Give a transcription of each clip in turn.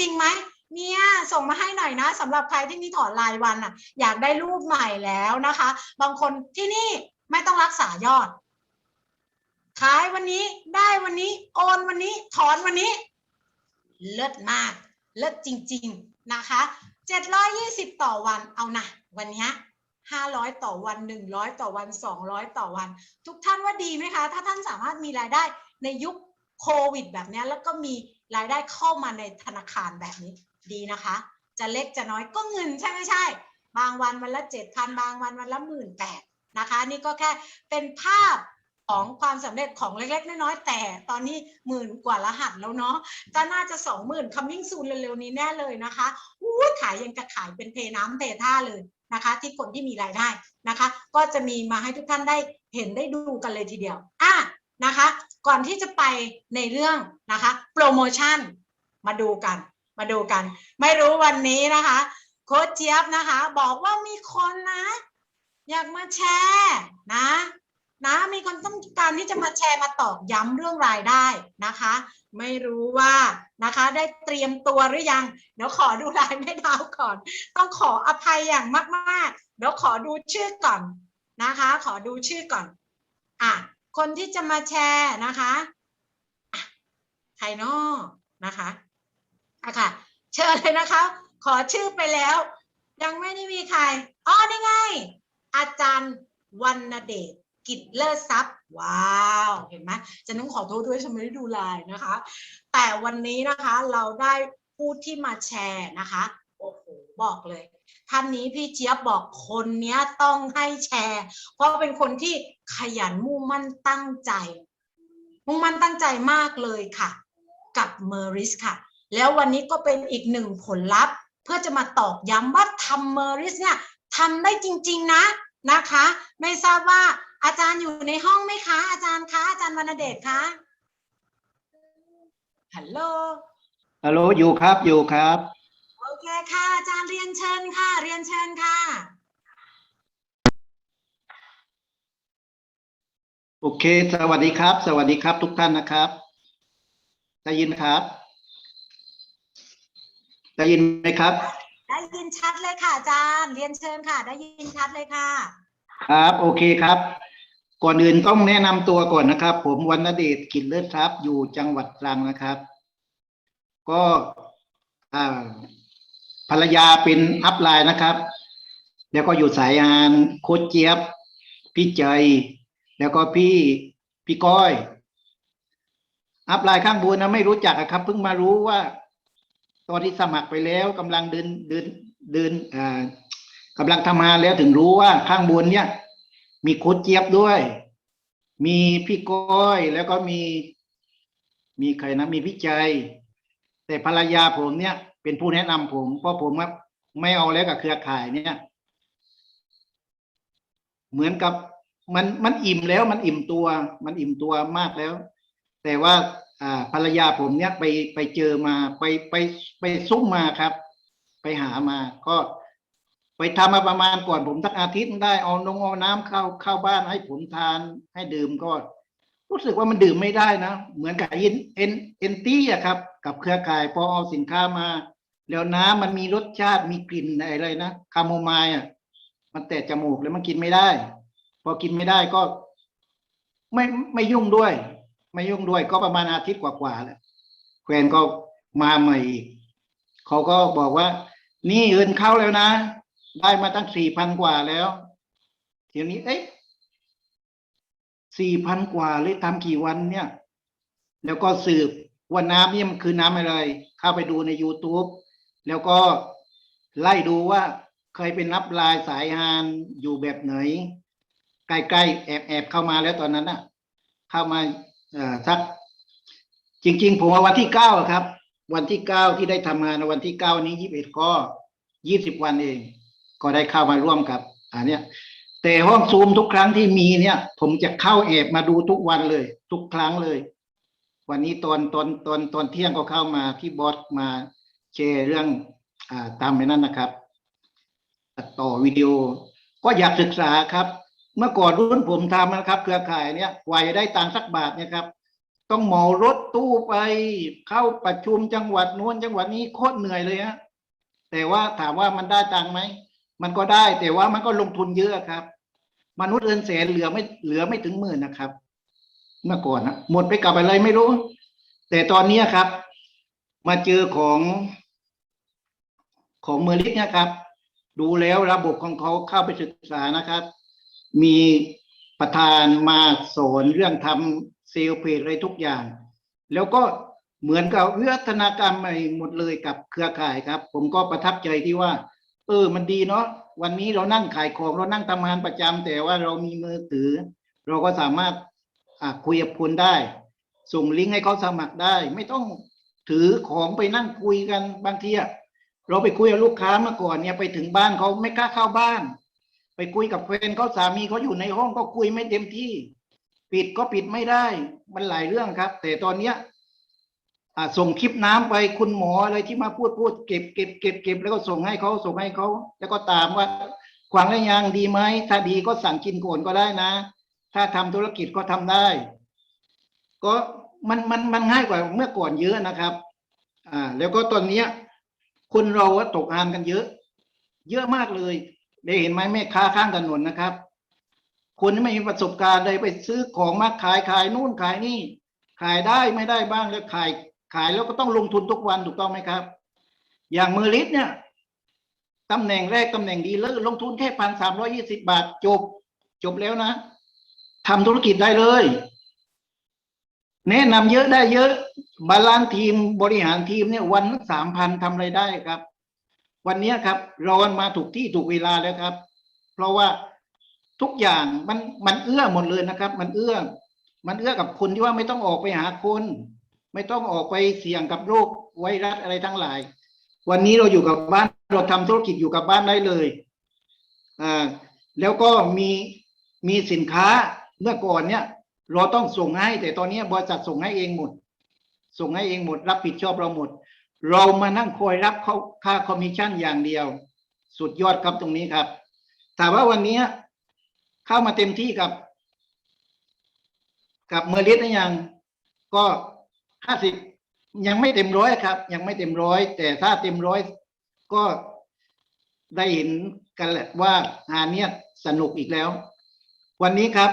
จริงไหมเนี่ยส่งมาให้หน่อยนะสำหรับใครที่มีถอนรายวันอะ อยากได้รูปใหม่แล้วนะคะ บางคนที่นี่ไม่ต้องรักษายอด ขายวันนี้ได้วันนี้ โอนวันนี้ถอนวันนี้ เลิศมาก เลิศจริง ๆนะคะ720 ต่อวันเอานะวันนี้500 ต่อวัน 100 ต่อวัน 200 ต่อวัน ทุกท่านว่าดีไหมคะ ถ้าท่านสามารถมีรายได้ในยุค โควิดแบบนี้แล้วก็มีรายได้เข้ามาในธนาคารแบบนี้ดีนะคะ จะเล็กจะน้อยก็เงินใช่ไม่ใช่ บางวันวันละเจ็ดพันบางวันวันละหมื่นแปดนะคะ นี่ก็แค่เป็นภาพของความสำเร็จของเล็กๆ น้อยๆแต่ตอนนี้หมื่นกว่ารหัสแล้วเนาะจะน่าจะสองหมื่นคัมมิ่งซูนเร็วๆนี้แน่เลยนะคะอู้ขายยังกระขายเป็นเทน้ำเทท่าเลยนะคะ ที่คนที่มีรายได้นะคะ ก็จะมีมาให้ทุกท่านได้เห็นได้ดูกันเลยทีเดียวอะนะคะ ก่อนที่จะไปในเรื่องนะคะโปรโมชั่นมาดูกัน มาดูกัน ไม่รู้วันนี้นะคะ โค้ชเจี๊ยบนะคะ บอกว่ามีคนนะ อยากมาแชร์นะนะมีคนต้องการที่จะมาแชร์มาตอกย้ำเรื่องรายได้นะคะ ไม่รู้ว่านะคะได้เตรียมตัวหรือยังเดี๋ยวขอดูลายแม่ดาวก่อน ต้องขออภัยอย่างมากๆเดี๋ยวขอดูชื่อก่อนนะคะ ขอดูชื่อก่อนอะ คนที่จะมาแชร์นะคะใครนอนะคะอะค่ะ เชิญเลยนะคะ ขอชื่อไปแล้ว ยังไม่ได้มีใครอ๋อนี่ไง อาจารย์วรรณเดชกิจเลิศทรัพย์ ว้าว เห็นไหมจะต้องขอโทษด้วยฉันไม่ได้ดูไลน์นะคะ แต่วันนี้นะคะเราได้ผู้ที่มาแชร์นะคะ โอ้โห บอกเลย ท่านนี้พี่เจี๊ยบบอกคนเนี้ยต้องให้แชร์ เพราะเป็นคนที่ขยันมุ่งมั่นตั้งใจ มุ่งมั่นตั้งใจมากเลยค่ะ กับเมอริสค่ะ แล้ววันนี้ก็เป็นอีกหนึ่งผลลัพธ์ เพื่อจะมาตอกย้ำว่าทำเมอริสเนี่ยทำได้จริง ๆ นะนะคะ ไม่ทราบว่าอาจารย์อยู่ในห้องไหมคะ อาจารย์คะอาจารย์วรรณเดชคะฮัลโหลฮัลโหลอยู่ครับอยู่ครับ เคค่ะอาจารย์เรียนเชิญค่ะ เรียนเชิญค่ะ โอเค สวัสดีครับ สวัสดีครับ ทุกท่านนะครับ ได้ยินครับ ได้ยินไหมครับ ได้ยินชัดเลยค่ะอาจารย์ เรียนเชิญค่ะ ได้ยินชัดเลยค่ะ ครับ โอเคครับ ก่อนอื่นต้องแนะนำตัวก่อนนะครับ ผมวรรณเดชกิจเลิศทรัพย์อยู่จังหวัดตรังนะครับ ก็อ่า ภรรยาเป็นอัพไลน์นะครับ แล้วก็อยู่สายงานโค้ชเจี๊ยบ พี่เจยแล้วก็พี่พี่ก้อย อัพไลน์ข้างบนนะไม่รู้จักครับเพิ่งมารู้ว่า ตอนที่สมัครไปแล้วกำลังเดินเดินเดินอ่ากำลังทำงานแล้วถึงรู้ว่าข้างบนเนี่ย มีโค้ชเจี๊ยบด้วย มีพี่ก้อยแล้วก็มี มีใครนะมีพี่ใจยแต่ภรรยาผมเนี่ย เป็นผู้แนะนำผมเพราะผมว่าไม่เอาแล้วกับเครือข่ายเนี่ย เหมือนกับมันมันอิ่มแล้วมันอิ่มตัว มันอิ่มตัวมากแล้ว แต่ว่าอ่าภรรยาผมเนี่ยไปไปเจอมาไปไปไปซุ่มมาครับ ไปหามาก็ไปทำมาประมาณก่อนผมสักอาทิตย์ได้เอานงเอาน้ำเข้าเข้าบ้านให้ผมทานให้ดื่มก็รู้สึกว่ามันดื่มไม่ได้นะ เหมือนกับเอ็นเอ็นเอ็นตี้อะครับ กับเครือข่ายพอเอาสินค้ามา แล้วน้ำมันมีรสชาติมีกลิ่นอะไรนะคาโมไมล์อะมันแตะจมูกแล้วมันกินไม่ได้ พอกินไม่ได้ก็ ไม่ไม่ยุ่งด้วย ไม่ยุ่งด้วย ก็ประมาณอาทิตย์กว่าๆแหละแฟนก็มาใหม่อีกเขาก็บอกว่า นี่เงินเข้าแล้วนะ ได้มาตั้งสี่พันกว่าแล้วทีนี้ เอ๊ะสี่พันกว่าเลยทำกี่วันเนี่ย แล้วก็สืบว่าน้ำนี่มันคือน้ำอะไร เข้าไปดูใน YouTube แล้วก็ไล่ดูว่าเคยเป็นนับลายสายฮานอยู่แบบไหน ใกล้ๆแอบแอบเข้ามาแล้วตอนนั้นน่ะ เข้ามาสักจริง ๆ ผมว่าวันที่เก้าครับ วันที่เก้าที่ได้ทำงานวันที่เก้านี้ยี่สิบเอ็ดก็ยี่สิบวันเอง ก็ได้เข้ามาร่วมกับอันเนี้ยแต่ห้องซูมทุกครั้งที่มีเนี่ย ผมจะเข้าแอบมาดูทุกวันเลย ทุกครั้งเลย วันนี้ตอนตอนตอนตอนเที่ยงก็เข้ามาที่บอสมา แชร์เรื่องอตามไปนั่นนะครับ ตัดต่อวิดีโอ ก็อยากศึกษาครับ เมื่อก่อนรุ่นผมทำนะครับ เครือข่ายเนี่ยกว่าจะได้ตังค์สักบาทเนี่ยครับ ต้องเหมารถตู้ไปเข้าประชุมจังหวัดนู้นจังหวัดนี้โคตรเหนื่อยเลยฮะแต่ว่าถามว่ามันได้ตังค์ไหมมันก็ได้แต่ว่ามันก็ลงทุนเยอะครับ มนุษย์เอินแสนเหลือไม่เหลือไม่ถึงหมื่นนะครับ เมื่อก่อนนะหมดไปกับอะไรไม่รู้ แต่ตอนนี้ครับ มาเจอของ ของเมอริสเนี่ยครับ ดูแล้วระบบของเขาเข้าไปศึกษานะครับ มีประธานมาสอนเรื่องทำเซลล์เพจอะไรทุกอย่าง แล้วก็เหมือนกับวิวัฒนาการใหม่หมดเลยกับเครือข่ายครับ ผมก็ประทับใจที่ว่า เออมันดีเนาะวันนี้เรานั่งขายของเรานั่งทำงานประจำแต่ว่าเรามีมือถือ เราก็สามารถอ่าคุยกับคนได้ ส่งลิงก์ให้เขาสมัครได้ ไม่ต้องถือของไปนั่งคุยกันบางทีอะ เราไปคุยกับลูกค้าเมื่อก่อนเนี่ยไปถึงบ้านเขาไม่กล้าเข้าบ้าน ไปคุยกับแฟนเขาสามีเขาอยู่ในห้องก็คุยไม่เต็มที่ ปิดก็ปิดไม่ได้มันหลายเรื่องครับ แต่ตอนเนี้ยส่งคลิปน้ำไปคุณหมออะไรที่มาพูดพูดเก็บเก็บเก็บเก็บแล้วก็ส่งให้เขาส่งให้เขาแล้วก็ตามว่าขวางระยางดีไหมถ้าดีก็สั่งกินโกนก็ได้นะ ถ้าทำธุรกิจก็ทำได้ ก็มันมันมันง่ายกว่าเมื่อก่อนเยอะนะครับ อ่า แล้วก็ตอนเนี้ย คนเราตกงานกันเยอะ เยอะมากเลยได้เห็นไหมแม่ค้าข้างถนนนะครับ คนที่ไม่มีประสบการณ์เลยไปซื้อของมาขายขายนู่นขายนี่ ขายได้ไม่ได้บ้างแล้วขาย ขายแล้วก็ต้องลงทุนทุกวันถูกต้องไหมครับ อย่างมือลิสเนี่ยตำแหน่งแรกตำแหน่งดีเลิศลงทุนแค่พันสามร้อยี่สิบาทจบ จบแล้วนะทำธุรกิจได้เลย แนะนำเยอะได้เยอะ บาลานซ์ทีมบริหารทีมเนี่ยวันสามพันทำอะไรได้ครับ วันนี้ครับรอนมาถูกที่ถูกเวลาแล้วครับ เพราะว่าทุกอย่างมันมันเอื้อหมดเลยนะครับ มันเอื้อ มันเอื้อกับคนที่ว่าไม่ต้องออกไปหาคน ไม่ต้องออกไปเสี่ยงกับโรคไวรัสอะไรทั้งหลาย วันนี้เราอยู่กับบ้านเราทำธุรกิจอยู่กับบ้านได้เลยอ่าแล้วก็มีมีสินค้าเมื่อก่อนเนี่ย เราต้องส่งให้ แต่ตอนนี้บริษัทส่งให้เองหมด ส่งให้เองหมด รับผิดชอบเราหมด เรามานั่งคอยรับเขาค่าคอมมิชชั่นอย่างเดียว สุดยอดครับตรงนี้ครับถามว่าวันนี้เข้ามาเต็มที่กับ กับเมลิสนะยังก็ห้าสิบยังไม่เต็มร้อยครับ ยังไม่เต็มร้อย แต่ถ้าเต็มร้อยก็ได้เห็นกันแหละว่างานเนี้ยสนุกอีกแล้ว วันนี้ครับ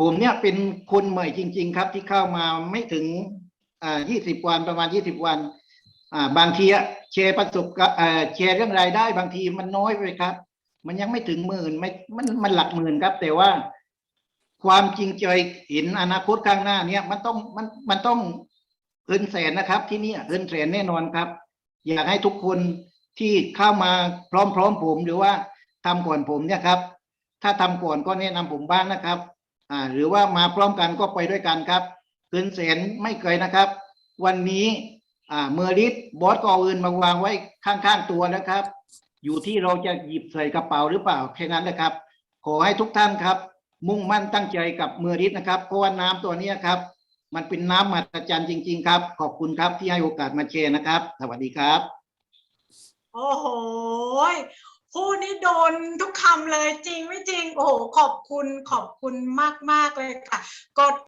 ผมเนี่ยเป็นคนใหม่จริง ๆ ครับ ที่เข้ามาไม่ถึงอ่ายี่สิบวันประมาณยี่สิบวันอ่าบางทีอะแชร์ประสบการณ์เอ่อแชร์เรื่องรายได้ บางทีมันน้อยไปครับ มันยังไม่ถึงหมื่นไม่มันมันหลักหมื่นครับ แต่ว่าความจริงใจเห็นอนาคตข้างหน้าเนี่ยมันต้องมันมันต้องเกินแสนนะครับ ที่นี่เกินแสนแน่นอนครับ อยากให้ทุกคนที่เข้ามาพร้อมๆผมหรือว่าทำก่อนผมเนี่ยครับ ถ้าทำก่อนก็แนะนำผมบ้างนะครับ อ่าหรือว่ามาพร้อมกันก็ไปด้วยกันครับเกินแสนไม่เกยนะครับ วันนี้อ่าเมอริสบอสก็เอาเงินมาวางไว้ข้างๆตัวนะครับ อยู่ที่เราจะหยิบใส่กระเป๋าหรือเปล่าแค่นั้นนะครับ ขอให้ทุกท่านครับ มุ่งมั่นตั้งใจกับเมอริสนะครับเพราะว่าน้ำตัวนี้ครับ มันเป็นน้ำมหัศจรรย์จริง ๆ ครับ ขอบคุณครับที่ให้โอกาสมาแชร์นะครับ สวัสดีครับ โอ้โห ยพูดนี่โดนทุกคำเลยจริงไม่จริง โอ้โหขอบคุณขอบคุณมาก ๆ เลยค่ะ กด